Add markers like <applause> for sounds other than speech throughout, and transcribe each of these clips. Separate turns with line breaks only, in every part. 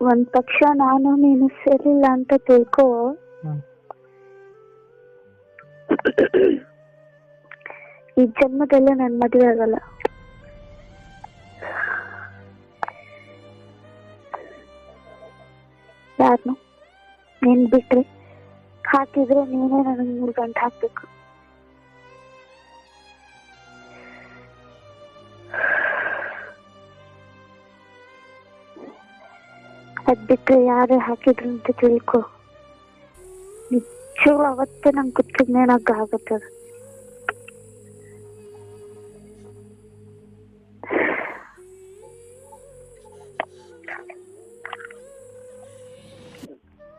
ಒಂದ್ ಪಕ್ಷ ನಾನು ನೀನು ಸೇರಿಲ್ಲ ಅಂತ ತಿಳ್ಕೋ. ಈ ಜನ್ಮದಲ್ಲೇ ನನ್ ಮದುವೆ ಆಗಲ್ಲ. ಯಾರನ್ನು ನೀನ್ ಬಿಟ್ರಿ ಹಾಕಿದ್ರೆ ನೀನೇ ನನಗೆ ಮೂರು ಗಂಟೆ ಹಾಕ್ಬೇಕು. ಅದ್ ಬಿಟ್ರೆ ಯಾರೇ ಹಾಕಿದ್ರು ಅಂತ ತಿಳ್ಕೊ. ನಿಜವಾಗ್ಲೂ ಅವತ್ತೇ ನಂಗೆ ಕುತ್ತಿಗೆ ಆಗುತ್ತದ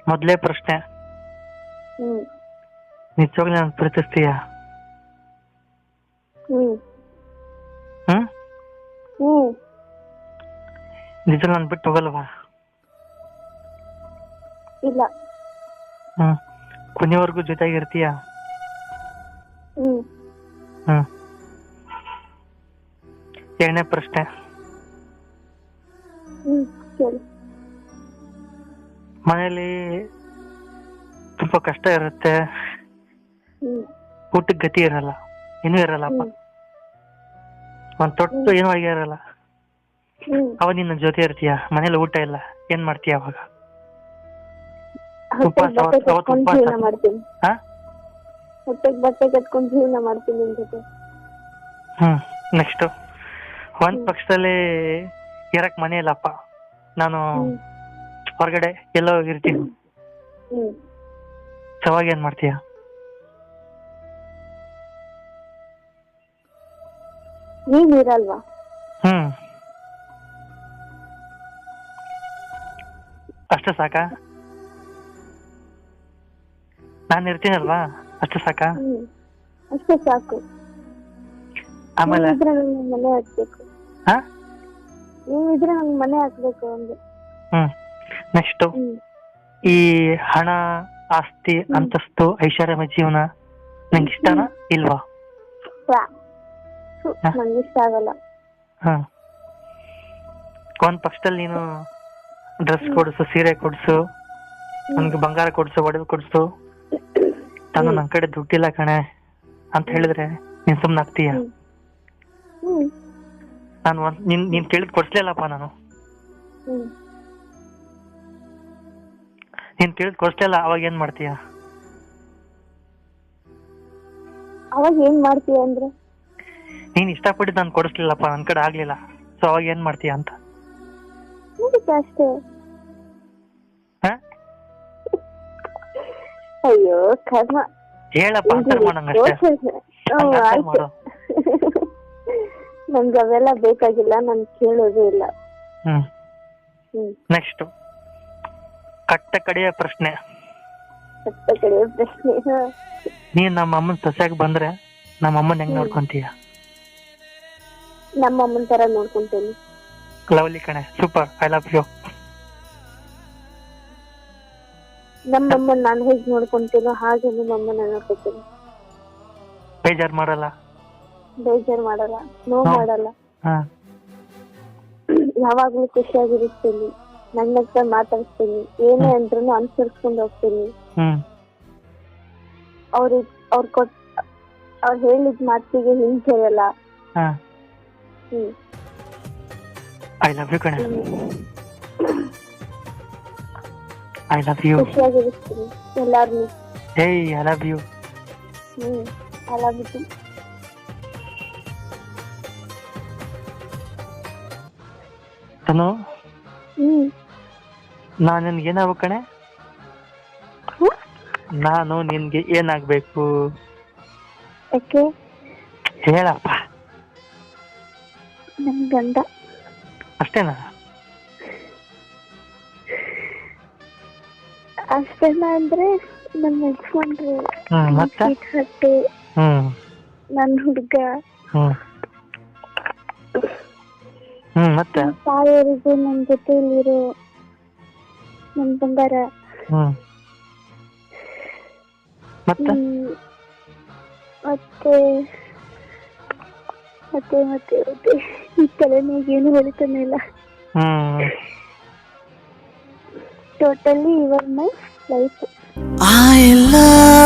ಮೊದಲೇ ಪ್ರಶ್ನೆ. ನಿಜವಾಗ್ಲೂ ನಾನು ಪ್ರೀತಿಸ್ತೀಯ? ನಿಜ ನಾನು ಬಿಟ್ಟು ಹೋಗಲ್ವಾ?
ಇಲ್ಲ.
ಹ್ಮ್ ಕೊನೆವರೆಗೂ ಜೊತೆಗಿರ್ತೀಯ
ಹ್ಮ್.
ಹ್ಮ್ ಎರಡನೇ ಪ್ರಶ್ನೆ.
ಹ್ಮ್ ಸರಿ
ಮನೇಲಿ ತುಂಬಾ ಕಷ್ಟ ಇರುತ್ತೆ.
ಹ್ಮ್.
ಊಟಕ್ಕೆ ಗತಿ ಇರಲ್ಲ. ಏನೂ ಇರಲ್ಲಪ್ಪ
ಹ್ಮ್.
ಒಂದ್ ತೊಟ್ಟು ಏನೂ ಆಗಿರಲ್ಲ
ಹ್ಮ್.
ಅವಾಗ ನಿನ್ನ ಜೊತೆ ಇರ್ತೀಯ? ಮನೇಲಿ ಊಟ ಇಲ್ಲ. ಏನ್ ಮಾಡ್ತೀಯ ಅವಾಗ?
ಹೊಟ್ಟೆಗ್ ಬಟ್ಟೆ ಜೀವನ ಮಾಡ್ತೀನಿ.
ಹಾ?
ಹೊಟ್ಟೆಗ್ ಬಟ್ಟೆ ಕಟ್ಕೊಂಡು ಜೀವನ ಮಾಡ್ತೀನಿ ನಿನ್ ಜೊತೆ.
ಹ್ಮ್ ನೆಕ್ಸ್ಟ್ ಒಂದ್ ಪಕ್ಷದಲ್ಲಿ ಇರಕ್ ಮನೆ ಇಲ್ಲಪ್ಪ ನಾನು ಹೊರಗಡೆ ಎಲ್ಲೋ ಇರ್ತೀನಿ
ಹ್ಮ್.
ಅವಾಗ ಏನ್ ಮಾಡ್ತೀಯ?
ನೀನ್ ಇರಲ್ವಾ?
ಹ್ಮ್. ಅಷ್ಟೇ ಸಾಕಾ? ನಾನು ಇರ್ತೀನಲ್ವಾ ಅಷ್ಟು ಸಾಕಾ
ಅಷ್ಟೇ ಸಾಕು
ಆಮೇಲೆ
ಮನೆ ಹಾಕ್ಬೇಕು
ಹಾ
ಇದ್ರೆ ನಂಗೆ ಮನೆ ಹಾಕ್ಬೇಕು ಒಂದು
ಹ್ಮ್ ನೆಕ್ಸ್ಟ್ ಈ ಹಣ ಆಸ್ತಿ ಅಂತಸ್ತು ಐಶ್ವರ್ಯಮಯ ಜೀವನ ನಂಗೆ ಇಷ್ಟನ ಇಲ್ವಾ
ನಂಗೆ ಇಷ್ಟ ಆಗಲ್ಲ
ಹಾ ಒಂದ್ ಪಕ್ಷದಲ್ಲಿ ನೀನು ಡ್ರೆಸ್ ಕೊಡ್ಸು ಸೀರೆ ಕೊಡ್ಸು ನನ್ಗೆ ಬಂಗಾರ ಕೊಡ್ಸು ಒಡವೆ ಕೊಡ್ಸು ನಾನು ನನ್ ಕಡೆ ದುಡ್ಡಿಲ್ಲ ಕಣೆ ಅಂತ ಹೇಳಿದ್ರೆ ನೀನ್ ಸುಮ್ನ ಆಗ್ತೀಯ? ನಾನು ಒಂದ್ ನೀನ್ ನೀನ್ ಕೇಳಿದ್ ಕೊಡ್ಸ್ಲಿಲ್ಲಪ್ಪ ನಾನು. ನೀನ್ ಕೇಳಿದ್ ಕೊಡ್ಸ್ಲಿಲ್ಲ ಅವಾಗ ಏನ್ ಮಾಡ್ತೀಯ?
ಅವಾಗ ಏನ್ ಮಾಡ್ತೀಯ ಅಂದ್ರೆ?
ನೀನ್ ಇಷ್ಟಪಟ್ಟಿದ್ ನಾನು ಕೊಡಿಸ್ಲಿಲ್ಲಪ್ಪ ನನ್ ಕಡೆ ಆಗ್ಲಿಲ್ಲ. ಸೊ ಅವಾಗ ಏನ್ ಮಾಡ್ತೀಯ ಅಂತ?
ಅಷ್ಟೇ. ಅಯ್ಯೋ ಕರ್ಮ.
ಹೇಳಪ್ಪ ಆನ್ಸರ್ ಮಾಡು. <laughs>
ನನ್ಗೆ ಅವೆಲ್ಲ ಬೇಕಾಗಿಲ್ಲ ನಾನು ಕೇಳೋದೇ ಇಲ್ಲ.
ಹ್ಮ್. ನೆಕ್ಸ್ಟ್ ಕಟ್ಟ ಕಡೆಯ ಪ್ರಶ್ನೆ.
ಕಟ್ಟ ಕಡೆಯ ಪ್ರಶ್ನೆ. ನೀ <laughs>
ನೀನ್ ನಮ್ಮ ಅಮ್ಮನ ಸಸ್ಯಾಗ ಬಂದ್ರೆ ನಮ್ಮ ಅಮ್ಮನ್ ಹೆಂಗ್. ನೋಡ್ಕೊಂತೀಯ?
ನಮ್ಮ ಅಮ್ಮನ ತರ ನೋಡ್ಕೊಂತೀನಿ.
ಲವ್ಲಿ ಕಣೆ ಸೂಪರ್ ಐ ಲವ್ ಯು.
ನಮ್ಮ ನಾನು ನಾನ್ ಹೇಗ್ ನೋಡ್ಕೊಂತೀನೋ ಹಾಗೆ ನಿಮ್ಮ ಅಮ್ಮನ ನೋಡ್ಕೊತೀನಿ.
ಬೇಜಾರ್ ಮಾಡಲ್ಲ?
ಬೇಜಾರ್ ಮಾಡಲ್ಲ ನೋವು
ಹಾ.
ಮಾಡಲ್ಲ.
ಹಾ.
ಯಾವಾಗ್ಲೂ ಖುಷಿಯಾಗಿರಿಸ್ತೀನಿ ನನ್ನ ಹತ್ರ ಮಾತಾಡ್ತೀನಿ. ಏನೇ ಅಂದ್ರೂ ಅನುಸರಿಸ್ಕೊಂಡು ಹೋಗ್ತೀನಿ.
ಹ್ಮ್.
ಅವ್ರಿಗೆ ಅವ್ರ್ ಕೊಟ್ ಅವ್ರು ಹೇಳಿದ ಮಾತಿಗೆ ಹಿಂಸೆಯಲ್ಲ
ಹಾ.
ಹ್ಮ್.
ಐ ಲವ್ ಯು ಕಣೆ.
ಹ್ಮ್.
ಐ ಲವ್ ಯು
ಖುಷಿಯಾಗಿರಿಸ್ತೀನಿ ಎಲ್ಲಾರ್ನು
hey I love you
hmm ಅಲಾಗ್ಬಿಟ್ಟು
ತನು
ಹ್ಮ್
ನಾನ್ ನಿನ್ಗೆ ಏನಾಗ್ಬೇಕು ಕಣೆ?
ಹ್ಮ್?
ನಾನು ನಿನ್ಗೆ ಏನಾಗ್ಬೇಕು
ಯಾಕೆ?
ಹೇಳಪ್ಪ.
ನನ್ ಗಂಡ.
ಅಷ್ಟೇನಾ?
ಅಷ್ಟೆಲ್ಲ ಅಂದ್ರೆ ನನ್ನ ಯಜಮಾನ್ರು
ಹ್ಮ್ ಮತ್ತೆ?
ಹಟ್ಟು
ಹ್ಮ್.
ನನ್ ಹುಡ್ಗ.
ಹ್ಮ್. ಹ್ಮ್ ಮತ್ತೆ?
ತಾಯಿಯವರಿಗೂ ನನ್ ಜೊತೆಲಿರೋ ನನ್ ಬಂಗಾರ.
ಹ್ಮ್. ಮತ್ತೆ?
ಹ್ಮ್. ಮತ್ತೆ? ಮತ್ತೆ ಮತ್ತೆ ಮತ್ತೆ? ಈ ತಲೆನಾಗ ಏನು ಹೊಳಿತಾನೆ ಇಲ್ಲ.
ಹ್ಮ್.
totally even my life.
I love